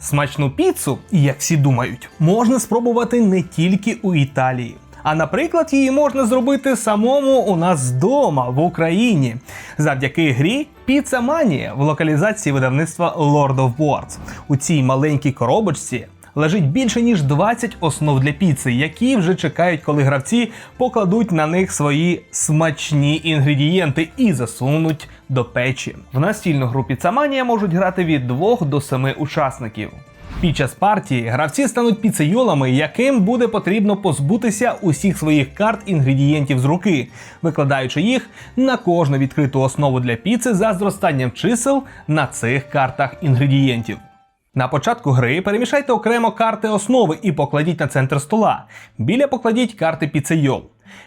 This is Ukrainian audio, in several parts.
Смачну піцу, як всі думають, можна спробувати не тільки у Італії. А наприклад, її можна зробити самому у нас вдома в Україні завдяки грі Піцаманія в локалізації видавництва Lord of Boards. У цій маленькій коробочці лежить більше ніж 20 основ для піци, які вже чекають, коли гравці покладуть на них свої смачні інгредієнти і засунуть до печі. В настільну гру Mania можуть грати від 2 до 7 учасників. Під час партії гравці стануть піцейолами, яким буде потрібно позбутися усіх своїх карт інгредієнтів з руки, викладаючи їх на кожну відкриту основу для піци за зростанням чисел на цих картах інгредієнтів. На початку гри перемішайте окремо карти основи і покладіть на центр стола. Біля покладіть карти піцейол.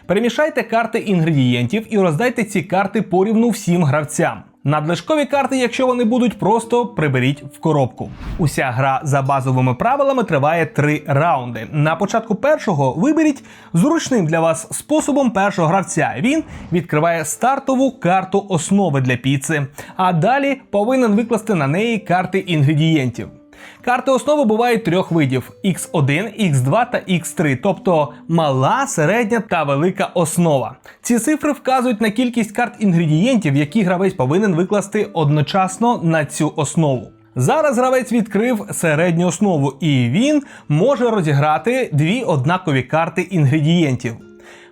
Перемішайте карти інгредієнтів і роздайте ці карти порівну всім гравцям. Надлишкові карти, якщо вони будуть, просто приберіть в коробку. Уся гра за базовими правилами триває три раунди. На початку першого виберіть зручним для вас способом першого гравця. Він відкриває стартову карту основи для піци, а далі повинен викласти на неї карти інгредієнтів. Карти основи бувають трьох видів: X1, X2 та X3, тобто мала, середня та велика основа. Ці цифри вказують на кількість карт інгредієнтів, які гравець повинен викласти одночасно на цю основу. Зараз гравець відкрив середню основу, і він може розіграти дві однакові карти інгредієнтів.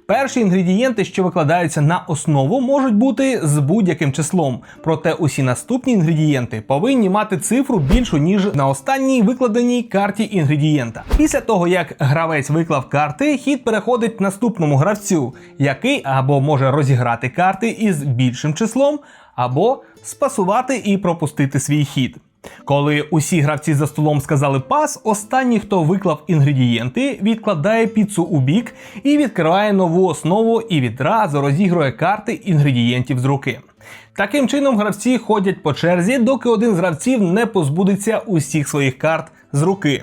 Перші інгредієнти, що викладаються на основу, можуть бути з будь-яким числом, проте усі наступні інгредієнти повинні мати цифру більшу ніж на останній викладеній карті інгредієнта. Після того, як гравець виклав карти, хід переходить наступному гравцю, який або може розіграти карти із більшим числом, або спасувати і пропустити свій хід. Коли усі гравці за столом сказали пас, останній, хто виклав інгредієнти, відкладає піцу у бік і відкриває нову основу і відразу розігрує карти інгредієнтів з руки. Таким чином, гравці ходять по черзі, доки один з гравців не позбудеться усіх своїх карт з руки.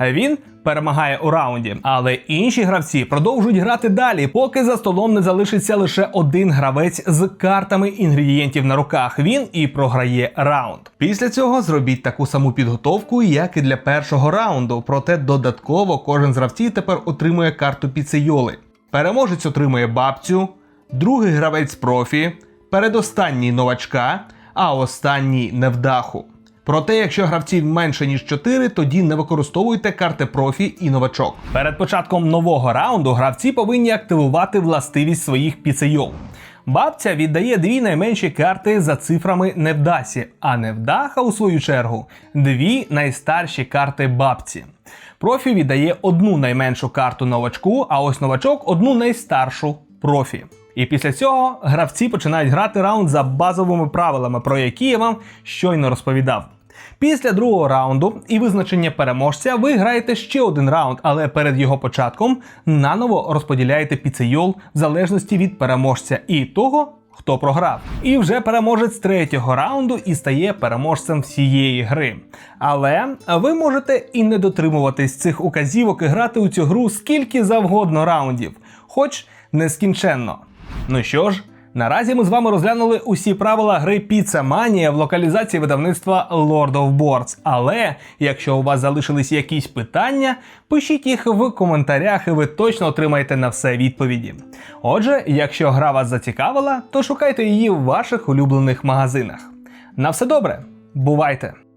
Він перемагає у раунді, але інші гравці продовжують грати далі, поки за столом не залишиться лише один гравець з картами інгредієнтів на руках. Він і програє раунд. Після цього зробіть таку саму підготовку, як і для першого раунду. Проте додатково кожен з гравців тепер отримує карту піцейоли. Переможець отримує бабцю, другий гравець профі, передостанній новачка, а останній невдаху. Проте, якщо гравців менше ніж 4, тоді не використовуйте карти профі і новачок. Перед початком нового раунду гравці повинні активувати властивість своїх піцейол. Бабця віддає дві найменші карти за цифрами невдасі, а невдаха, у свою чергу, дві найстарші карти бабці. Профі віддає одну найменшу карту новачку, а ось новачок одну найстаршу профі. І після цього гравці починають грати раунд за базовими правилами, про які я вам щойно розповідав. Після другого раунду і визначення переможця ви граєте ще один раунд, але перед його початком наново розподіляєте піцейол в залежності від переможця і того, хто програв. І вже переможець третього раунду і стає переможцем всієї гри. Але ви можете і не дотримуватись цих указівок і грати у цю гру скільки завгодно раундів, хоч нескінченно. Ну що ж, наразі ми з вами розглянули усі правила гри Mania в локалізації видавництва Lord of Boards. Але якщо у вас залишились якісь питання, пишіть їх в коментарях, і ви точно отримаєте на все відповіді. Отже, якщо гра вас зацікавила, то шукайте її в ваших улюблених магазинах. На все добре, бувайте!